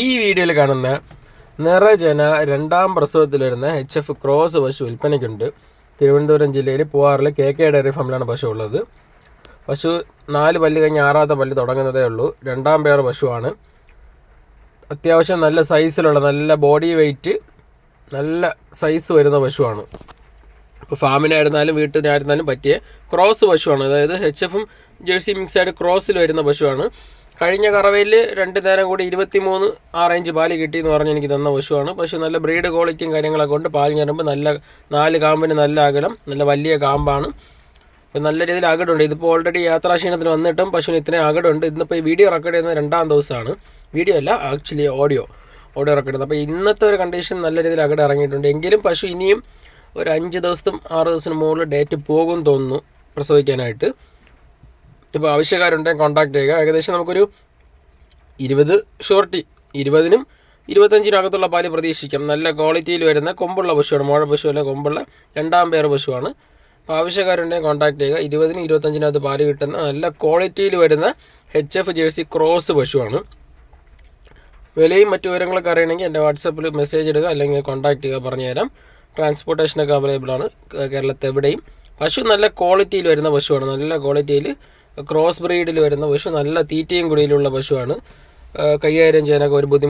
ഈ വീഡിയോയിൽ കാണുന്ന നിറജന രണ്ടാം പ്രസവത്തിൽ വരുന്ന എച്ച് എഫ് ക്രോസ് പശു വിൽപ്പനയ്ക്കുണ്ട്. തിരുവനന്തപുരം ജില്ലയിൽ പൂവാറിൽ കെ കെ ഡയറി ഫാമിലാണ് പശു ഉള്ളത്. പശു നാല് പല്ല് കഴിഞ്ഞ് ആറാമത്തെ പല്ല് തുടങ്ങുന്നതേ ഉള്ളൂ. രണ്ടാം പേർ പശുവാണ്. അത്യാവശ്യം നല്ല സൈസിലുള്ള നല്ല ബോഡി വെയ്റ്റ് നല്ല സൈസ് വരുന്ന പശുവാണ്. ഇപ്പോൾ ഫാമിനായിരുന്നാലും വീട്ടിനായിരുന്നാലും പറ്റിയ ക്രോസ് പശുവാണ്. അതായത് എച്ച് എഫും ജേഴ്സി മിക്സഡ് ക്രോസിൽ വരുന്ന പശുവാണ്. കഴിഞ്ഞ കറവയിൽ രണ്ട് നേരം കൂടി ഇരുപത്തി മൂന്ന് ആ റേഞ്ച് പാൽ കിട്ടി എന്ന് പറഞ്ഞ് എനിക്ക് തന്ന പശുവാണ്. പശു നല്ല ബ്രീഡ് ക്വാളിറ്റിയും കാര്യങ്ങളൊക്കെ ഉണ്ട്. പാൽ ഞരമ്പ് നല്ല നാല് കാമ്പിന് നല്ല അകലം നല്ല വലിയ കാമ്പാണ്. ഇപ്പം നല്ല രീതിയിൽ അകടുണ്ട്. ഇതിപ്പോൾ ഓൾറെഡി യാത്രാക്ഷീണത്തിന് വന്നിട്ടും പശുവിന് ഇത്രയും അകടുണ്ട്. ഇന്നിപ്പോൾ ഈ വീഡിയോ റെക്കോർഡ് ചെയ്യുന്ന രണ്ടാം ദിവസമാണ്. വീഡിയോ അല്ല ആക്ച്വലി ഓഡിയോ ഓഡിയോ റെക്കോർഡ് ചെയ്യുന്നത്. അപ്പോൾ ഇന്നത്തെ ഒരു കണ്ടീഷൻ നല്ല രീതിയിൽ അകട് ഇറങ്ങിയിട്ടുണ്ട്. എങ്കിലും പശു ഇനിയും ഒരു അഞ്ച് ദിവസത്തും ആറ് ദിവസത്തിന് മുകളിൽ ഡേറ്റ് പോകും തോന്നുന്നു പ്രസവിക്കാനായിട്ട്. ഇപ്പോൾ ആവശ്യക്കാരുണ്ടെങ്കിൽ കോൺടാക്ട് ചെയ്യുക. ഏകദേശം നമുക്കൊരു ഇരുപത് ഷോർട്ടി ഇരുപതിനും ഇരുപത്തഞ്ചിനകത്തുള്ള പാൽ പ്രതീക്ഷിക്കാം. നല്ല ക്വാളിറ്റിയിൽ വരുന്ന കൊമ്പുള്ള പശുവാണ് മോഴ പശുവല്ല കൊമ്പുള്ള രണ്ടാം പേർ പശുവാണ്. അപ്പോൾ ആവശ്യക്കാരുണ്ടെങ്കിൽ കോൺടാക്ട് ചെയ്യുക. ഇരുപതിനും ഇരുപത്തഞ്ചിനകത്ത് പാൽ കിട്ടുന്ന നല്ല ക്വാളിറ്റിയിൽ വരുന്ന എച്ച് എഫ് ജേഴ്സി ക്രോസ് പശുവാണ്. വിലയും മറ്റു വിവരങ്ങളൊക്കെ അറിയണമെങ്കിൽ എന്റെ വാട്സപ്പിൽ മെസ്സേജ് ഇടുക അല്ലെങ്കിൽ കോൺടാക്ട് ചെയ്യുക പറഞ്ഞുതരാം. ട്രാൻസ്പോർട്ടേഷനൊക്കെ അവൈലബിൾ ആണ്. കേരളത്തിൽ എവിടെയും. പശു നല്ല ക്വാളിറ്റിയിൽ വരുന്ന പശുവാണ്. നല്ല ക്വാളിറ്റിയിൽ ക്രോസ് ബ്രീഡിൽ വരുന്ന പശു നല്ല തീറ്റയും കുടിയിലുള്ള പശുവാണ്. കൈകാര്യം ചെയ്യാനൊക്കെ ഒരു ബുദ്ധിമുട്ട്